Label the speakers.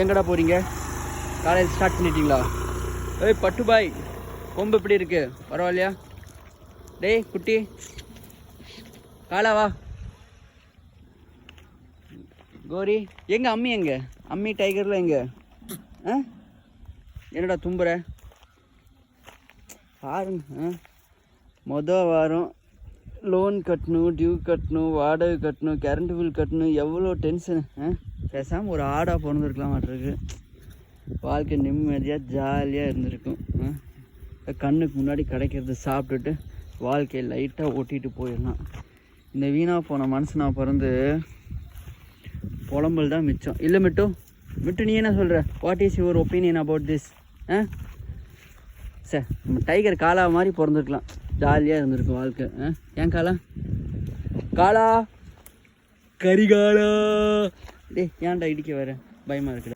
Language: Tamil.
Speaker 1: எங்கடா போகிறீங்க காலேஜ் ஸ்டார்ட் பண்ணிட்டீங்களா? ஏய் பட்டு பாய் கொம்பு எப்படி இருக்கு? பரவாயில்லையா? டேய் குட்டி காலாவா கோரி எங்க அம்மி எங்க? அம்மி டைகர்ல எங்க? ஆ? என்னடா தும்புற? பாருங்க ஆ. மொதல் வாரம் லோன் கட்டணும் டியூ கட்டணும் வாடகை கட்டணும் கரண்ட் பில் கட்டணும் எவ்வளோ டென்ஷன் ஆ? பேசாமல் ஒரு ஆடாக பிறந்திருக்கலாம் மாட்டிருக்கு வாழ்க்கை நிம்மதியாக ஜாலியாக இருந்திருக்கும். ஆ? கண்ணுக்கு முன்னாடி கிடைக்கிறது சாப்பிட்டுட்டு வாழ்க்கையை லைட்டாக ஓட்டிகிட்டு போயிடலாம். இந்த வீணாக போன மனுஷனா பிறந்து புலம்பல் தான் மிச்சம். இல்லை மிட்டு மிட்டு நீ என்ன சொல்கிற what is your opinion about this ah? Sir நம்ம டைகர் காலா மாதிரி பிறந்திருக்கலாம். ஜாலியாக இருந்திருக்கும் வாழ்க்கை. ஆ? ஏன் காலா? காலா? கரிகாலா. ഡേ ഞാൻ ഡൈഡിക്ക് വരാം. ബൈ മാർക്കിട